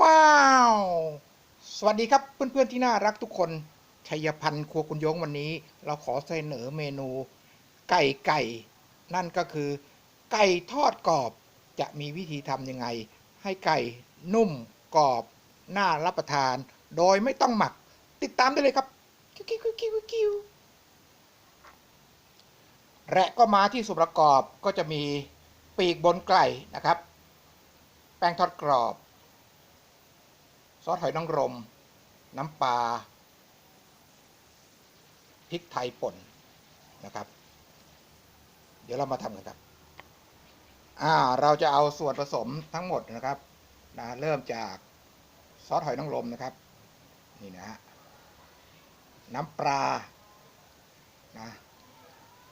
ว้าว สวัสดีครับเพื่อนๆที่น่ารักทุกคน ชัยพันธ์ครัวคุณยงวันนี้ เราขอเสนอเมนู ไก่ไก่ นั่นก็คือ ไก่ทอดกรอบ จะมีวิธีทำยังไง ให้ไก่นุ่มกรอบ น่ารับประทาน โดยไม่ต้องหมัก ติดตามได้เลยครับคิวคิวคิวคิวคิวและก็มาที่ส่วนประกอบก็จะมีปีกบนไก่นะครับ แป้งทอดกรอบ ซอสหอยนางรม น้ำปลาพริกไทยป่นนะครับ เดี๋ยวเรามาทำกันครับอ่าเราจะเอาส่วนผสมทั้งหมดนะครับนะเริ่มจากซอสหอยนางรมนะครับนี่นะฮะน้ำปลานะ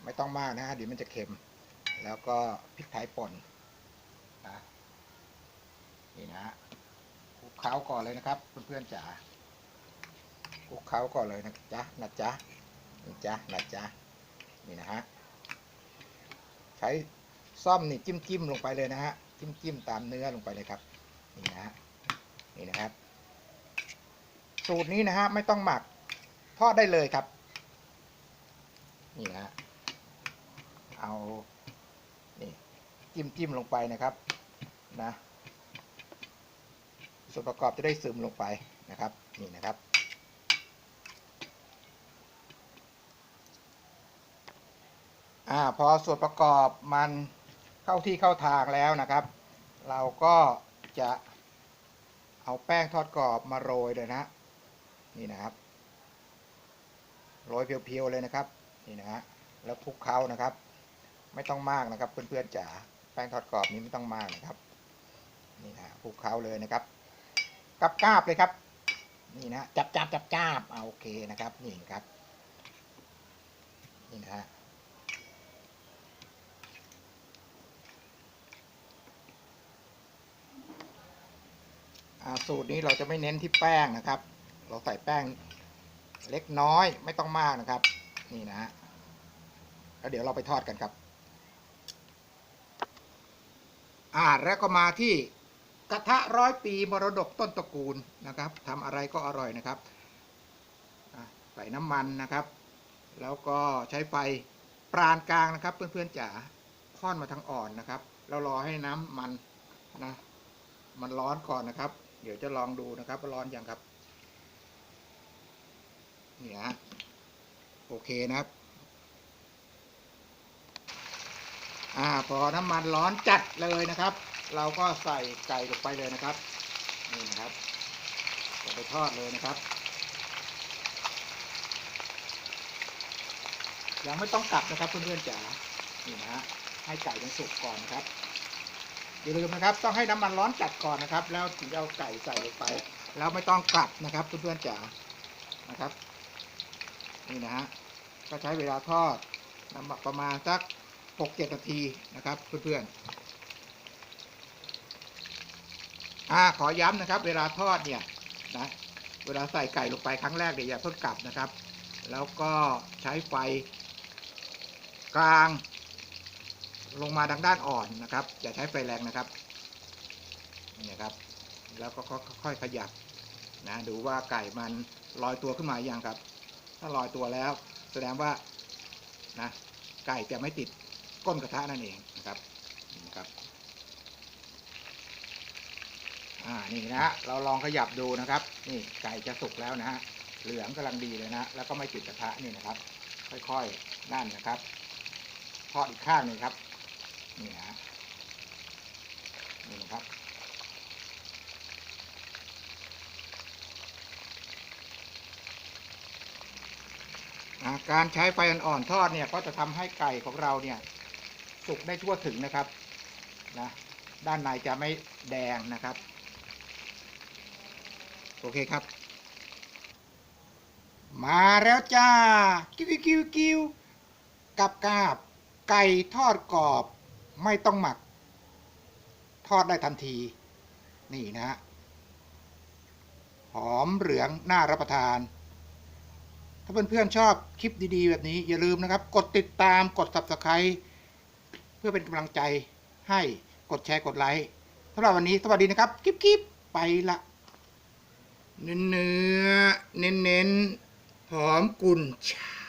ไม่ต้องมากนะฮะเดี๋ยวมันจะเค็ม แล้วก็พริกไทยป่นนะนี่นะฮะ คลุกเคล้าก่อนเลยนะครับ เพื่อนๆจ๋าคลุกเคล้าก่อนเลยนะจ๊ะนะจ๊ะนี่จ๊ะนะจ๊ะนี่นะฮะใช้ซ่อมนี่จิ้มจิ้มๆลงไปเลยนะฮะจิ้มจิ้มๆตามเนื้อลงไปเลยครับนี่นะฮะนี่นะครับ สูตรนี้นะฮะไม่ต้องหมักทอดได้เลยครับนี่นะฮะเอานี่จิ้มจิ้มๆลงไปนะครับนะ ส่วนประกอบจะได้ซึมลงไปนะครับนี่นะครับ อ่าพอส่วนประกอบมันเข้าที่เข้าทางแล้วนะครับ เราก็จะเอาแป้งทอดกรอบมาโรยเลยนะนี่นะครับโรยเพียวๆเลยนะครับนี่นะฮะแล้วคลุกเคล้านะครับ ไม่ต้องมากนะครับเพื่อนๆจ๋าแป้งทอดกรอบนี้ไม่ต้องมากนะครับนี่นะคลุกเคล้าเลยนะครับ กับกาบเลยครับ นี่นะจับจับจับจับเอาโอเคนะครับนี่ครับนี่นะฮะสูตรนี้เราจะไม่เน้นที่แป้งนะครับ เราใส่แป้งเล็กน้อยไม่ต้องมากนะครับ นี่นะฮะแล้วเดี๋ยวเราไปทอดกันครับ อ่าแล้วก็มาที่ กระทะร้อยปีมรดกต้นตระกูลนะครับทำอะไรก็อร่อยนะครับใส่น้ำมันนะครับ แล้วก็ใช้ไฟปรานกลางนะครับ เพื่อนๆจ๋าค่อนมาทางอ่อนนะครับเรารอให้น้ำมันนะมันร้อนก่อนนะครับ เดี๋ยวจะลองดูนะครับว่าร้อนอยังครับเนี่ฮะโอเคนะครับอ่าพอน้ำมันร้อนจัดเลยนะครับ เราก็ใส่ไก่ลงไปเลยนะครับนี่นะครับจะไปทอดเลยนะครับ ยังไม่ต้องกลับนะครับเพื่อนๆจ๋านี่นะฮะให้ไก่มันสุกก่อนนะครับอย่าลืมนะครับ ต้องให้น้ำมันร้อนจัดก่อนนะครับ แล้วถึงจะเอาไก่ใส่ลงไป แล้วไม่ต้องกลับนะครับเพื่อนๆจ๋านะครับ นี่นะฮะก็ใช้เวลาทอดน้ำหมักประมาณสักหกเจ็ดนาทีนะครับเพื่อนๆ อ่าขอย้ำนะครับ เวลาทอดเนี่ยนะเวลาใส่ไก่ลงไปครั้งแรกเดี๋ยวอย่าเพิ่งกลับนะครับ แล้วก็ใช้ไฟกลาง ลงมาทางด้านอ่อนนะครับ อย่าใช้ไฟแรงนะครับนี่ครับ แล้วก็ค่อยๆขยับนะดูว่าไก่มันลอยตัวขึ้นมาอย่างครับ ถ้าลอยตัวแล้ว แสดงว่านะไก่จะไม่ติดก้นกระทะนั่นเองนะครับนะครับ อ่านี่นะฮะเราลองขยับดูนะครับ นี่ไก่จะสุกแล้วนะฮะเหลืองกำลังดีเลยนะแล้วก็ไม่ติดกระทะนี่นะครับ ค่อยๆนั่นนะครับทอดอีกข้างหนึ่งครับนี่นะฮะนี่นะครับการใช้ไฟอ่อนๆทอดเนี่ยก็จะทำให้ไก่ของเราเนี่ยสุกได้ทั่วถึงนะครับนะด้านในจะไม่แดงนะครับ โอเคครับ มาแล้วจ้ากิ้วกิ้วกิ้วกิ้วกับกาบ ไก่ทอดกรอบ ไม่ต้องหมัก ทอดได้ทันที นี่นะฮะหอมเหลืองน่ารับประทาน ถ้าเพื่อนๆชอบคลิปดีๆ แบบนี้อย่าลืมนะครับ กดติดตามกด subscribe เพื่อเป็นกำลังใจให้กดแชร์กดไลค์สำหรับวันนี้สวัสดีนะครับ กิ๊บๆ ไปละ เนื้อเน้นเน้นๆหอมกุ่นชา